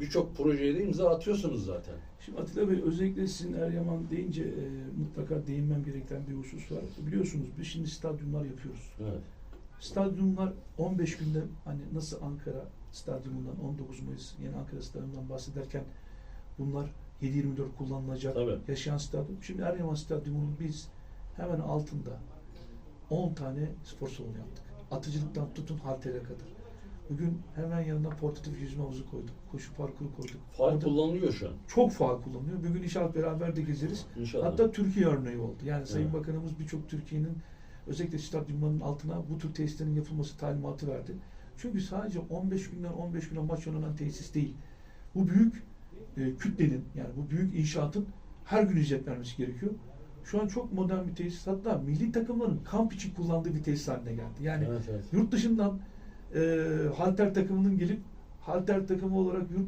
birçok projeye de imza atıyorsunuz zaten. Şimdi Atilla Bey özellikle sizin Eryaman deyince e, mutlaka değinmem gereken bir husus var. Biliyorsunuz biz şimdi stadyumlar yapıyoruz. Evet. Stadyumlar 15 günde hani nasıl Ankara stadyumundan 19 Mayıs yeni Ankara stadyumundan bahsederken bunlar 7-24 kullanılacak Tabii. yaşayan stadyum. Şimdi Eryaman stadyumunun biz hemen altında 10 tane spor salonu yaptık. Atıcılıktan tutun haltere kadar. Bugün hemen yanına portatif yüzme havuzu koyduk. Koşu parkuru koyduk. Faal Orada kullanılıyor şu an. çok faal kullanılıyor. Bugün inşallah beraber de gezeriz. İnşallah. Hatta Türkiye örneği oldu. Yani Sayın Evet. Bakanımız birçok Türkiye'nin özellikle stadyumların altına bu tür tesislerin yapılması talimatı verdi. Çünkü sadece 15 günden 15 güne maç oynanan tesis değil. Bu büyük e, kütlenin yani bu büyük inşaatın her gün hizmet vermesi gerekiyor. Şu an çok modern bir tesis. Hatta milli takımların kamp için kullandığı bir tesis haline geldi. Yani evet, evet. yurt dışından e, halter takımının gelip halter takımı olarak yurt